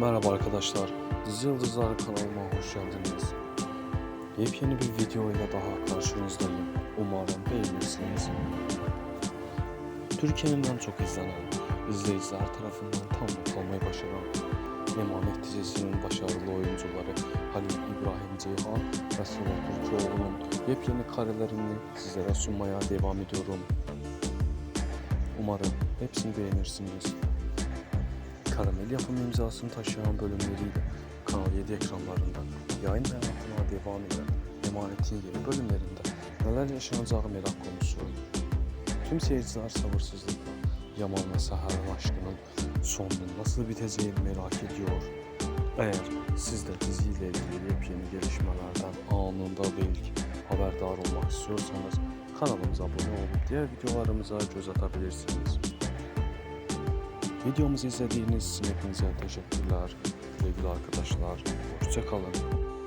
Merhaba arkadaşlar, Dizi Yıldızlar kanalıma hoş geldiniz. Yepyeni bir video ile daha karşınızdayım. Umarım beğenirsiniz. Türkiye'nin en çok izlenen, izleyiciler tarafından tam not almayı başaran Emanet dizisinin başarılı oyuncuları Halil İbrahim Ceyhan ve Sıla Türkoğlu'nun yepyeni karelerini sizlere sunmaya devam ediyorum. Umarım hepsini beğenirsiniz. Karamel yapım imzasını taşıyan bölümleriyle Kanal 7 ekranlarında yayın hayatına devam eden Emanet'in yeni bölümlerinde neler yaşanacağı merak konusu. Tüm seyirciler sabırsızlıkla Yaman ve Seher'in aşkının sonunun nasıl biteceğini merak ediyor. Eğer siz de diziyle ilgili yepyeni gelişmelerden anında ve ilk haberdar olmak istiyorsanız kanalımıza abone olup diğer videolarımıza göz atabilirsiniz. Videomuzu izlediğiniz için hepinize teşekkürler. Sevgili arkadaşlar, hoşçakalın.